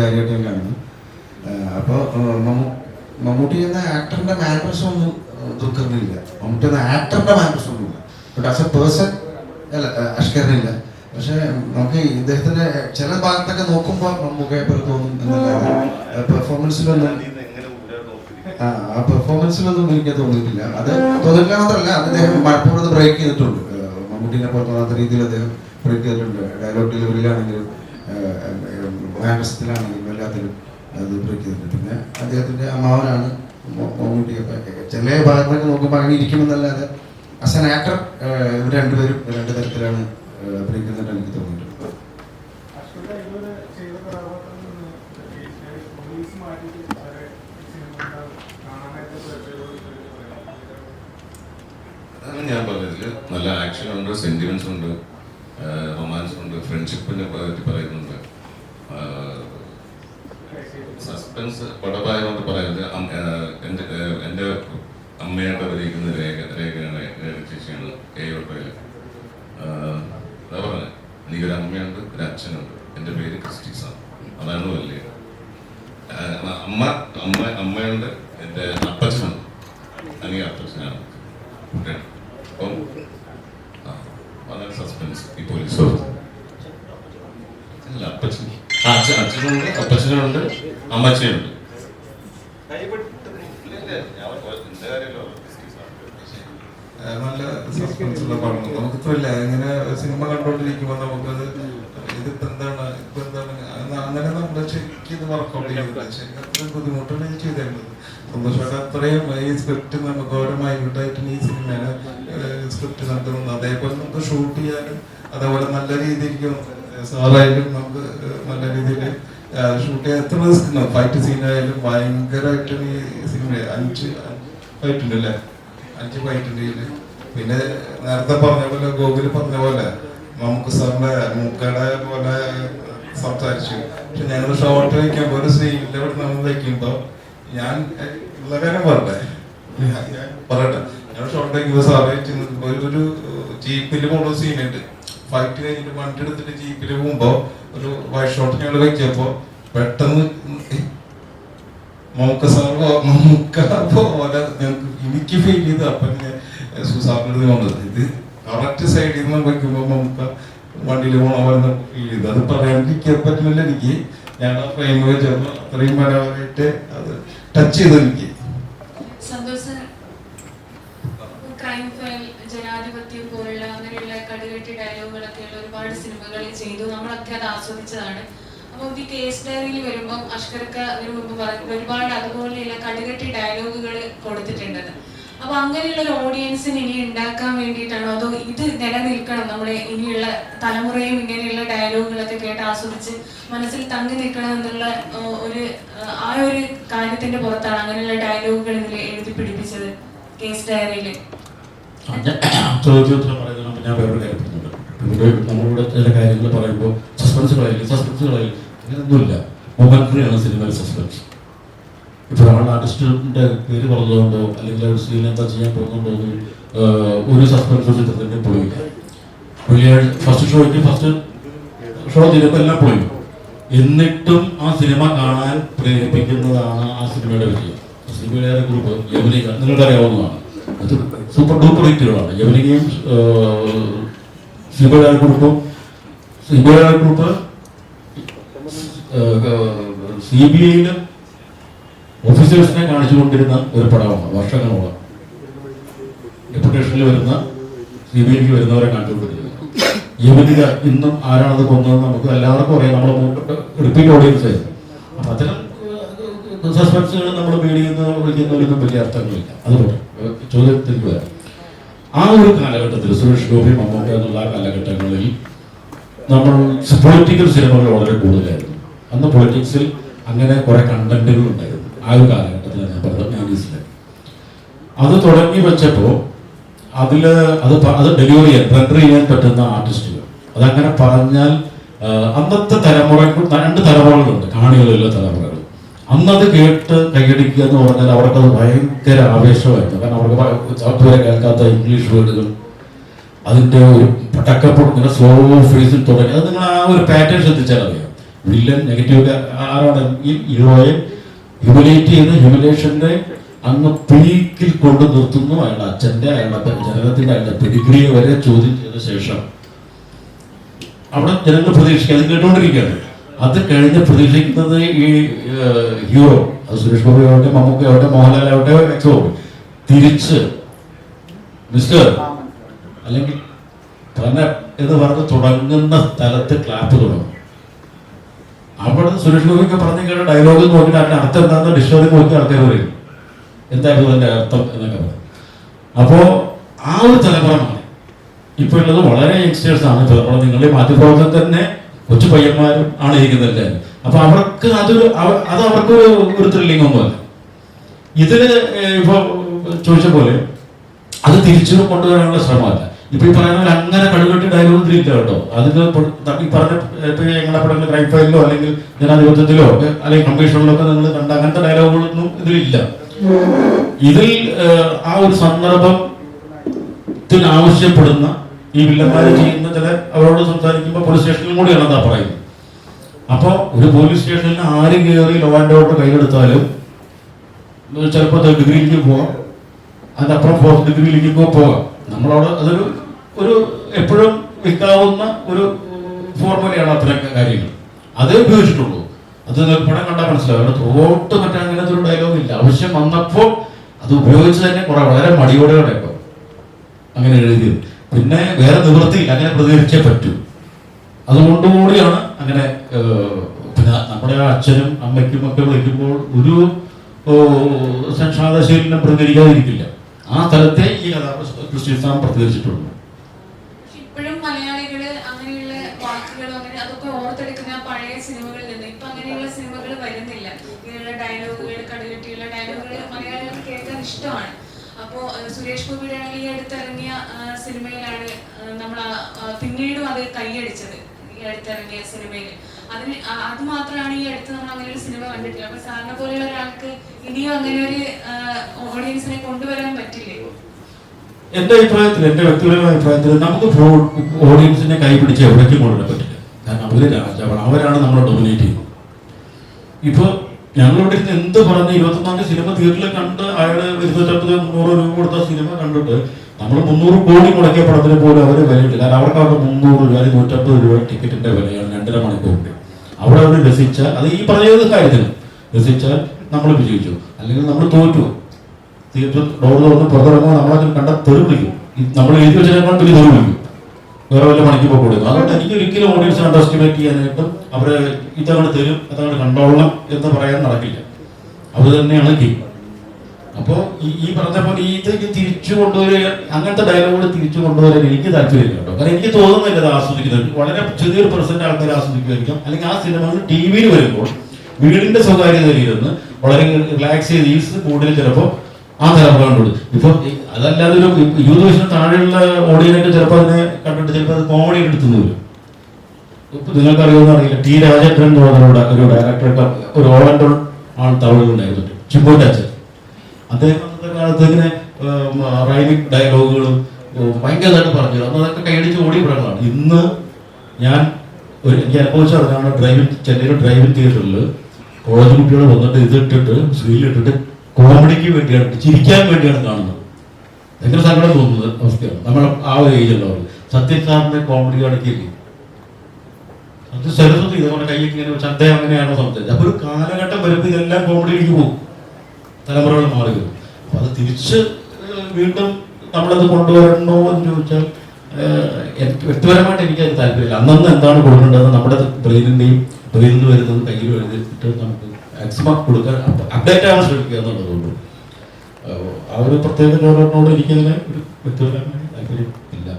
ഞാൻ അപ്പോൾ മമ്മൂട്ടി എന്ന ആക്ടറിന്റെ മാനേഴ്സ് ഒന്നും ദുഃഖറിനില്ല മമ്മൂട്ടി എന്ന ആക്ടറിന്റെ മാനേഴ്സ് ഒന്നുമില്ല. ബട്ട് ആസ് എ പേഴ്സൺ അല്ല അഷ്കറിനില്ല പക്ഷെ നമുക്ക് ഇദ്ദേഹത്തിന്റെ ചില ഭാഗത്തൊക്കെ നോക്കുമ്പോൾ മമ്മൂക്കയെ പോലെ തോന്നും പെർഫോമൻസിലൊന്നും ആ, പെർഫോമൻസിലൊന്നും എനിക്ക് തോന്നിയിട്ടില്ല. അത് തോന്നിയില്ല മാത്രമല്ല അദ്ദേഹം മലപ്പുറത്ത് ബ്രേക്ക് ചെയ്തിട്ടുണ്ട്. മമ്മൂട്ടിനെ തോന്നാത്ത രീതിയിൽ അദ്ദേഹം ബ്രേക്ക് ചെയ്തിട്ടുണ്ട്. ഡയലോഗ് ഡെലിവറിയിലാണെങ്കിലും മാനസത്തിലാണെങ്കിലും എല്ലാത്തിലും അത് ചെയ്തിട്ടുണ്ട് പിന്നെ അദ്ദേഹത്തിന്റെ അമ്മാവനാണ് മമ്മൂട്ടിയൊക്കെ ചില ഭാഗങ്ങളൊക്കെ നോക്കുമ്പോൾ അങ്ങനെ ഇരിക്കുമെന്നല്ലാതെ ആസ് ആൻ ആക്ടർ ഇവർ രണ്ടുപേരും രണ്ട് തരത്തിലാണ് അഭിനയിക്കുന്നതായിട്ട് അഭിനയിക്കുന്നുണ്ട് എനിക്ക് തോന്നിയിട്ടുണ്ട്. ഞാൻ പറഞ്ഞതിൽ നല്ല ആക്ഷൻ ഉണ്ട് സെന്റിമെന്റ്സ് ഉണ്ട് റൊമാൻസ് ഉണ്ട് ഫ്രണ്ട്ഷിപ്പിനെ പറ്റി പറയുന്നുണ്ട്. സസ്പെൻസ് പടപായതുകൊണ്ട് പറയുന്നത് എന്റെ എന്റെ അമ്മയായിട്ട് അഭിനയിക്കുന്ന രേഖ രേഖയാണ് ശേഷിയാണ് ചേച്ചിയാണ് കെയോട്ടയിൽ അതാ പറഞ്ഞത് എനിക്കൊരു അമ്മയുണ്ട് ഒരു അച്ഛനുണ്ട്. എന്റെ പേര് ക്രിസ്റ്റീസാണ് അതാണ് വലിയ. അമ്മ അമ്മ അമ്മയുണ്ട് എന്റെ അപ്പച്ചനുണ്ട്. അല്ലെങ്കിൽ അപ്പച്ചനാണ്. കുട്ടിയാണ് അപ്പം ആ, വളരെ സസ്പെൻസ് ഈ പോലീസ് അല്ല അപ്പച്ചൻ ആ, അച്ഛൻ അച്ഛനുണ്ട് അപ്പച്ചനുണ്ട് അമ്മച്ചനുണ്ട് നല്ല സസ്പെൻസുള്ള പടം. നമുക്ക് ത്രില്ല ഇങ്ങനെ സിനിമ കണ്ടുകൊണ്ടിരിക്കുമ്പോൾ നമുക്കത് ഇതിപ്പോ എന്താണ് ഇപ്പൊ എന്താണ്? അങ്ങനെ നമ്മൾ ശരിക്കും ഇത് വർക്കൗട്ട് ചെയ്യുന്നത് ശരിക്കും അത്രയും ബുദ്ധിമുട്ടാണ് എനിക്ക് ചെയ്തേണ്ടത് സന്തോഷമായിട്ട് അത്രയും ഈ സ്ക്രിപ്റ്റ് നമുക്ക് ഓരോ മൈന്യൂട്ടായിട്ട് ഈ സിനിമയാണ് സ്ക്രിപ്റ്റ് നടത്തുന്നത് അതേപോലെ നമുക്ക് ഷൂട്ട് ചെയ്യാനും അതേപോലെ നല്ല രീതിയിലേക്ക് സാറായാലും നമുക്ക് നല്ല രീതിയിൽ ഷൂട്ട് ചെയ്യാൻ എത്ര റിസ്ക് ഫൈറ്റ് സീനായാലും ഭയങ്കരമായിട്ട് ഈ സിനിമ അഞ്ച് ഫൈറ്റ് ഉണ്ട് അല്ലേ? അഞ്ച് ഫൈറ്റ് ഉണ്ട് പിന്നെ നേരത്തെ പറഞ്ഞ പോലെ ഗോകുൽ പറഞ്ഞ പോലെ നമുക്ക് സാറിന്റെ മൂക്കയുടെ പോലെ സംസാരിച്ചു. പക്ഷെ ഞങ്ങൾ ഷോർട്ട് വയ്ക്കാൻ ഒരു സീനിൽ ഇവിടെ നമ്മൾ വയ്ക്കുമ്പോ ഞാൻ ഉള്ള കാര്യം പറയട്ടെ. പറയട്ടെ. ഞങ്ങൾ ഷോർട്ട് വയ്ക്കുമ്പോ സാറ് ഒരു ജീപ്പിൽ പോകുന്ന സീനുണ്ട് ഫൈറ്റ് കഴിഞ്ഞിട്ട് വണ്ടി എടുത്തിട്ട് ജീപ്പിൽ പോകുമ്പോ ഒരു വൈറ്റ് ഷോട്ട് ഞങ്ങൾ വെച്ചപ്പോ പെട്ടെന്ന് മമ്മൂക്ക സാർ പോലെ ഞങ്ങൾക്ക് എനിക്ക് ഫീൽ ചെയ്ത്. അപ്പൊ ഞാൻ സുസാറിന്റെ വന്നത്. ഇത് കറക്റ്റ് സൈഡിൽ നിന്ന് വയ്ക്കുമ്പോൾ മമ്മൂക്ക വണ്ടിയിൽ പോണ പോലെ ഫീൽ ചെയ്തു അത് പറയാണ്ടിരിക്കാൻ പറ്റുന്നില്ല എനിക്ക്. ഞാൻ ആ ഫ്രെയിം വെച്ചപ്പോൾ അത്രയും മനോഹരമായിട്ട് അത് ടച്ച് ചെയ്തു എനിക്ക് സന്തോഷ് സർ ക്രൈം ഫയൽ ജനാധിപത്യം പോലുള്ള അങ്ങനെയുള്ള കടുകെട്ടി ഡയലോഗുകളൊക്കെ ഉള്ള ഒരുപാട് സിനിമകൾ ചെയ്തു നമ്മളൊക്കെ അത് ആസ്വദിച്ചതാണ് അപ്പോൾ ഈ കേസ് ഡയറിയിൽ വരുമ്പോൾ അഷ്കർക്ക അതിനു മുമ്പ് പറഞ്ഞു ഒരുപാട് അതുപോലെയുള്ള കടുകട്ടി ഡയലോഗുകൾ കൊടുത്തിട്ടുണ്ടെന്ന്. അപ്പൊ അങ്ങനെയുള്ള ഒരു ഓഡിയൻസിന് ഇനി ഉണ്ടാക്കാൻ വേണ്ടിയിട്ടാണോ? അതോ ഇത് നിലനിൽക്കണം? നമ്മുടെ ഇനിയുള്ള തലമുറയും ഇങ്ങനെയുള്ള ഡയലോഗുകളൊക്കെ കേട്ട് ആസ്വദിച്ച് മനസ്സിൽ തങ്ങി നിൽക്കണം എന്നുള്ള ഒരു ആ, ഒരു കാര്യത്തിന്റെ പുറത്താണ് അങ്ങനെയുള്ള ഡയലോഗുകൾ ഇതിൽ എഴുതി പിടിപ്പിച്ചത് കേസ് ഡയറിയിൽ ചോദ്യോത്തരം നമ്മളിവിടെ ചില കാര്യങ്ങൾ പറയുമ്പോൾ സസ്പെൻസ് കളയില്ല സസ്പെൻസ് കളയില്ല അങ്ങനെയൊന്നുമില്ല മൊമെന്ററി സിനിമയിൽ സസ്പെൻസ് ഇപ്പോൾ നമ്മൾ ആർട്ടിസ്റ്റിന്റെ പേര് പറഞ്ഞതുകൊണ്ടോ അല്ലെങ്കിൽ ഒരു സീൻ എന്താ ചെയ്യാൻ പോകുന്നുണ്ടോ ഒരു സസ്പെൻസ് ചിത്രത്തിന് പോയില്ല ഫസ്റ്റ് ഷോയ്ക്ക് ഫസ്റ്റ് ഷോ ചെയ്തപ്പോൾ എല്ലാം പോയി. എന്നിട്ടും ആ സിനിമ കാണാൻ പ്രേരിപ്പിക്കുന്നതാണ് ആ സിനിമയുടെ വിജയം. സിനിമയുടെ ഗ്രൂപ്പ് യവനിക നിങ്ങളുടെ അറിയാവുന്നതാണ് അത് സൂപ്പർ ഡൂപ്പർ ഹിറ്റുകളാണ് യവനികയും സിനിമയുടെ ഗ്രൂപ്പും സിനിമയുടെ ഗ്രൂപ്പ് സി ബി ഐയിലും ഓഫീസേഴ്സിനെ കാണിച്ചുകൊണ്ടിരുന്ന ഒരു പടമാണ് വർഷങ്ങളോളം. ഡെപ്യൂട്ടേഷനിൽ വരുന്ന സി ബി ഐക്ക് വരുന്നവരെ കാണിച്ചുകൊണ്ടിരുന്നത്. യവനിക ഇന്നും ആരാണത് കൊന്നതെന്ന് നമുക്ക് എല്ലാവർക്കും അറിയാം. നമ്മൾ റിപ്പീറ്റ് ഓഡിയൻസ് ആയിരുന്നു. അത്തരം സസ്പെൻസുകൾ നമ്മൾ പേടിയുന്ന വലിയ അർത്ഥങ്ങളില്ല. അതുപോലെ ചോദ്യത്തിൽ വരാം. ആ ഒരു കാലഘട്ടത്തിൽ സുരേഷ് ഗോപി മമ്മൂക്ക എന്നുള്ള കാലഘട്ടങ്ങളിൽ നമ്മൾ പൊളിറ്റിക്കൽ സിനിമകൾ വളരെ കൂടുതലായിരുന്നു. അന്ന് പൊളിറ്റിക്സിൽ അങ്ങനെ കുറെ കണ്ടന്റുകൾ ഉണ്ടായിരുന്നു. ആ ഒരു കാലഘട്ടത്തിൽ ഞാൻ പറഞ്ഞത് നയന്റീസിൽ അത് തുടങ്ങി വെച്ചപ്പോൾ അതിൽ അത് അത് ഡെലിവറി ചെയ്യാൻ റെൻഡർ ചെയ്യാൻ പറ്റുന്ന ആർട്ടിസ്റ്റുകൾ അതങ്ങനെ പറഞ്ഞാൽ അന്നത്തെ തലമുറ രണ്ട് തലമുറകളുണ്ട്. കാണികളിലെ തലമുറകൾ. അന്നത് കേട്ട് കൈയടിക്കുക എന്ന് പറഞ്ഞാൽ അവർക്കത് ഭയങ്കര ആവേശമായിരുന്നു. കാരണം അവർക്ക് അതുവരെ കേൾക്കാത്ത ഇംഗ്ലീഷ് വേർഡുകൾ അതിന്റെ ഒരു പടക്കപ്പൊട്ട് ഇങ്ങനെ സ്ലോ ഫേസിൽ തുടങ്ങി. അത് നിങ്ങൾ ആ ഒരു പാറ്റേൺ ശ്രദ്ധിച്ചാൽ അറിയാം. വില്ലൻ നെഗറ്റീവ് ആരാണ് ഈ ഹീറോയെ ഹ്യൂമിലേറ്റ് ചെയ്ത് ഹ്യൂമിലേഷന്റെ അങ്ങ് പീക്കിൽ കൊണ്ട് നിർത്തുന്നു. അയാളുടെ അച്ഛന്റെ അയാളുടെ ജനനത്തിന്റെ അയാളുടെ പെഡിഗ്രിയെ വരെ ചോദ്യം ചെയ്ത ശേഷം അവിടെ ജനങ്ങൾ പ്രതീക്ഷിക്കുക. അത് കേട്ടുകൊണ്ടിരിക്കുകയാണ്. അത് കഴിഞ്ഞ് പ്രതീക്ഷിക്കുന്നത് ഈ ഹീറോ അത് സുരേഷ് ബാബു ആവട്ടെ മമ്മൂക്ക ആവട്ടെ മോഹൻലാൽ ആവട്ടെ തിരിച്ച് മിസ്റ്റർ അല്ലെങ്കിൽ തന്ന എന്ന് പറഞ്ഞ് തുടങ്ങുന്ന സ്ഥലത്ത് ക്ലാപ്പ് തുടങ്ങും. അവിടെ സുരേഷ് ഗോപിയൊക്കെ പറഞ്ഞു കേട്ട ഡയലോഗ് നോക്കിയിട്ട് അതിന്റെ അർത്ഥം എന്താണെന്ന് ഡിക്ഷണറി നോക്കി ആൾക്കാർ പറയും. എന്തായിരുന്നു അതിന്റെ അർത്ഥം എന്നൊക്കെ പറയും. അപ്പോ ആ ഒരു തലമുറ മാറി ഇപ്പൊ ഉള്ളത് വളരെ യങ്സ്റ്റേഴ്സ് ആണ്. തലമുറ നിങ്ങളുടെ മാധ്യമപ്രവർത്തനം തന്നെ കൊച്ചു പയ്യന്മാരും ആണ് ഇരിക്കുന്നത് അപ്പൊ അവർക്ക് അതൊരു അത് അവർക്ക് ഒരു ത്രില്ലിംഗ് പോലെ ഏഹ്, ഇപ്പൊ ചോദിച്ച പോലെ അത് തിരിച്ചു കൊണ്ടുവരാനുള്ള ശ്രമമല്ല. ഇപ്പൊ ഈ പറയുന്ന അങ്ങനെ കടുകട്ടി ഡയലോഗ് തിരില്ല കേട്ടോ. അതിന് ഈ പറഞ്ഞ ഇപ്പൊ ഞങ്ങളുടെ പടങ്ങൾ ക്രൈം ഫയലിലോ അല്ലെങ്കിൽ ജനാധിപത്യത്തിലോ അല്ലെങ്കിൽ കമ്മീഷനിലോ ഒക്കെ നിങ്ങൾ കണ്ട അങ്ങനത്തെ ഡയലോഗുകളൊന്നും ഇതിലില്ല ഇതിൽ ആ ഒരു സന്ദർഭം ത്തിന് ആവശ്യപ്പെടുന്ന ഈ വില്ലന്മാര് ചെയ്യുന്ന ചില അവരോട് സംസാരിക്കുമ്പോൾ പോലീസ് സ്റ്റേഷനിലും കൂടിയാണ് എന്താ പറയുന്നത്. അപ്പോൾ ഒരു പോലീസ് സ്റ്റേഷനിൽ ആര് കയറി ലോ ആൻഡ് ഓർഡർ കൈയെടുത്താലും ചിലപ്പോൾ ഡിഗ്രിയിലേക്ക് പോവാം. അതിന്റെ അപ്പുറം ഫോർത്ത് ഡിഗ്രിയിലേക്ക് പോകാം നമ്മളവിടെ അതൊരു ഒരു എപ്പോഴും വിൽക്കാവുന്ന ഒരു ഫോർമുലയാണ് അത്തരം കാര്യങ്ങൾ. അതേ ഉപയോഗിച്ചിട്ടുള്ളൂ. അത് പടം കണ്ടാൽ മനസ്സിലാവും. തോട്ട് മറ്റേ അങ്ങനെ ഒരു ഡയലോഗ് ഇല്ല. ആവശ്യം വന്നപ്പോൾ അത് ഉപയോഗിച്ച് തന്നെ കുറെ വളരെ മടിയോടെയോടെ ഇപ്പം അങ്ങനെ എഴുതിയത്. പിന്നെ വേറെ നിവൃത്തിയില്ല. അങ്ങനെ പ്രതികരിച്ചേ പറ്റൂ. അതുകൊണ്ടുകൂടിയാണ് അങ്ങനെ പിന്നെ നമ്മുടെ അച്ഛനും അമ്മയ്ക്കും ഒക്കെ വിളിക്കുമ്പോൾ ഒരു സംഷാദശീലനം പ്രതികരിക്കാതിരിക്കില്ല. ആ തലത്തെ ഈ കഥാപാത്രം ക്രിസ്ത്യൻസ് പ്രതികരിച്ചിട്ടുണ്ട് ഇപ്പോഴും മലയാളികൾ അങ്ങനെയുള്ള വാക്കുകളും അങ്ങനെ അതൊക്കെ ഓർത്തെടുക്കുന്ന പഴയ സിനിമകളിൽ നിന്ന് ഇപ്പൊ അങ്ങനെയുള്ള സിനിമകൾ വരുന്നില്ല. ഇങ്ങനെയുള്ള ഡയലോഗുകൾ കടുകട്ടിയുള്ള ഡയലോഗുകൾ മലയാളികൾക്ക് കേൾക്കാൻ ഇഷ്ടമാണ്. അപ്പോ സുരേഷ് ഗോപിയുടെ ആണെങ്കിൽ ഈ അടുത്തിറങ്ങിയ സിനിമയിലാണ് നമ്മൾ പിന്നീടും അത് കൈയടിച്ചത് ഈ അടുത്തിറങ്ങിയ സിനിമയിൽ അതിന് അത് മാത്രമാണ് ഈ അടുത്ത് നമ്മൾ അങ്ങനെ ഒരു സിനിമ കണ്ടിട്ടില്ല അപ്പൊ സാറിനെ പോലെയുള്ള ഒരാൾക്ക് ഇനിയും അങ്ങനെ ഒരു ഓഡിയൻസിനെ കൊണ്ടുവരാൻ പറ്റില്ലേ? എന്റെ അഭിപ്രായത്തിൽ എന്റെ വ്യക്തിപരമായ അഭിപ്രായത്തിൽ നമുക്ക് ഓഡിയൻസിനെ കൈപിടിച്ച് എവിടേക്കും കൊണ്ടുവരാൻ പറ്റില്ല. കാരണം അവർ രാജാവാണ്. അവരാണ് നമ്മളെ ഡൊമിനേറ്റ് ചെയ്യുന്നത്. ഇപ്പൊ ഞങ്ങളിവിടെ ഇരുന്ന് എന്ത് പറഞ്ഞ് ഇരുപത്തൊന്നാം സിനിമ തിയേറ്ററിൽ കണ്ട് അയാളെ ഇരുന്നൂറ്റമ്പത് മുന്നൂറ് രൂപ കൊടുത്ത സിനിമ കണ്ടിട്ട് നമ്മൾ മുന്നൂറ് കോടി മുടക്കിയ പടത്തിന് പോലും അവർ വിലയിട്ടില്ല കാരണം അവർക്ക് അവിടെ മുന്നൂറ് രൂപ അല്ലെങ്കിൽ നൂറ്റമ്പത് രൂപ ടിക്കറ്റിന്റെ വിലയാണ് രണ്ടര മണിക്കൂറിന്റെ അവിടെ അവർ രസിച്ചാൽ അത് ഈ പറഞ്ഞ കാര്യത്തിന് രസിച്ചാൽ നമ്മൾ വിജയിച്ചു. അല്ലെങ്കിൽ നമ്മൾ തോറ്റു. തിയേറ്റർ ഡോർ തുറന്ന് പുറത്തിറങ്ങുമ്പോൾ നമ്മളതിൽ കണ്ട തെറി വിളിക്കും. നമ്മൾ എഴുതി വെച്ചതിനേക്കാൾ വലിയ തെറി വിളിക്കും. വേറെ വല്ല പണിക്ക് പോയി കൊടുക്കും. അതുകൊണ്ട് എനിക്ക് ഒരിക്കലും ഓഡിയൻസ് അണ്ടർ എസ്റ്റിമേറ്റ് ചെയ്യാനായിട്ടും അവരെ ഇതങ്ങോട്ട് തരും അതങ്ങോട്ട് കണ്ടോളണം എന്ന് പറയാൻ നടക്കില്ല. അത് തന്നെയാണ് ഗെയിം. അപ്പോൾ ഈ പറഞ്ഞ പോലെ ഈ ഇത് തിരിച്ചു കൊണ്ടുവരിക അങ്ങനത്തെ ഡയലോഗുകൾ തിരിച്ചു കൊണ്ടുവരാൻ എനിക്ക് താല്പര്യമില്ല കേട്ടോ. കാരണം എനിക്ക് തോന്നുന്നില്ല അത് ആസ്വദിക്കുന്നത്. വളരെ ചെറിയൊരു പെർസെന്റ് ആൾക്കാർ ആസ്വദിക്കുമായിരിക്കും. അല്ലെങ്കിൽ ആ സിനിമ ടി വിയിൽ വരുമ്പോൾ വീടിന്റെ സ്വകാര്യതയിൽ ഇരുന്ന് വളരെ റിലാക്സ് ചെയ്ത് ഈ കൂടുതൽ ചിലപ്പോൾ ആ കണ്ടുള്ളൂ ഇപ്പൊ അതല്ലാതെ ഒരു ഇരുപത് വയസ്സിന് താഴെയുള്ള ഓഡിയനൊക്കെ ചിലപ്പോൾ അതിനെ കണ്ടിട്ട് ചിലപ്പോൾ അത് കോമഡി എടുത്തുന്നു ഇപ്പൊ നിങ്ങൾക്ക് അറിയില്ല. ടി രാജേന്ദ്രൻ എന്ന് പറഞ്ഞ ഒരു ഡയറക്ടറൊക്കെ ഒരു ഓൾ ആൾ തമിഴിലുണ്ടായിരുന്നു ചിമ്പോന്റെ അച്ഛൻ അദ്ദേഹം അന്നത്തെ കാലത്ത് ഇങ്ങനെ റൈമിക് ഡയലോഗുകളും ഭയങ്കരമായിട്ട് പറഞ്ഞു അന്ന് അതൊക്കെ കൈയടിച്ച് ഓടിയ ഇന്ന് ഞാൻ ഒരു എനിക്ക് അനുഭവിച്ച അറിഞ്ഞാണ് ഡ്രൈവിംഗ് ചെന്നൈയിലെ ഡ്രൈവിംഗ് തിയേറ്ററിൽ കോളേജ് കുട്ടികൾ വന്നിട്ട് ഇതിട്ടിട്ട് സ്ക്രീനിലിട്ടിട്ട് കോമഡിക്ക് വേണ്ടിയാണ് ചിരിക്കാൻ വേണ്ടിയാണ് കാണുന്നത്. ഭയങ്കര സങ്കടം തോന്നുന്നത് അവസ്ഥയാണ്. നമ്മൾ ആ ഒരു ഏജുള്ളവർ സത്യസാറിന്റെ കോമഡി കാണിക്കില്ലേ? അത് സരസ്വതി ഇതേപോലെ കയ്യിൽ ഇങ്ങനെ അദ്ദേഹം അങ്ങനെയാണോ സംസാരിച്ചത്? അപ്പൊ ഒരു കാലഘട്ടം വരുമ്പോൾ ഇതെല്ലാം കോമഡിയിലേക്ക് പോകും. തലമുറകൾ മാറി വരും അപ്പൊ അത് തിരിച്ച് വീണ്ടും നമ്മളത് കൊണ്ടുവരണോ എന്ന് ചോദിച്ചാൽ എനിക്ക് വ്യക്തിപരമായിട്ട് എനിക്ക് അത് താല്പര്യമില്ല. അന്നന്ന് എന്താണ് കൊടുക്കേണ്ടത് നമ്മുടെ ബ്രെയിനിന്റെയും ബ്രെയിനിൽ നിന്ന് വരുന്നത് കയ്യിൽ എഴുതിയിട്ട് നമുക്ക് മാക്സിമം കൊടുക്കാൻ അപ്ഡേറ്റ് ആവാൻ ശ്രമിക്കുക എന്നുള്ളതുകൊണ്ട്. ആ ഒരു പ്രത്യേക ജോലിനോട് എനിക്കതിന് ഒരു വ്യക്തിപരമായ താല്പര്യം ഇല്ല.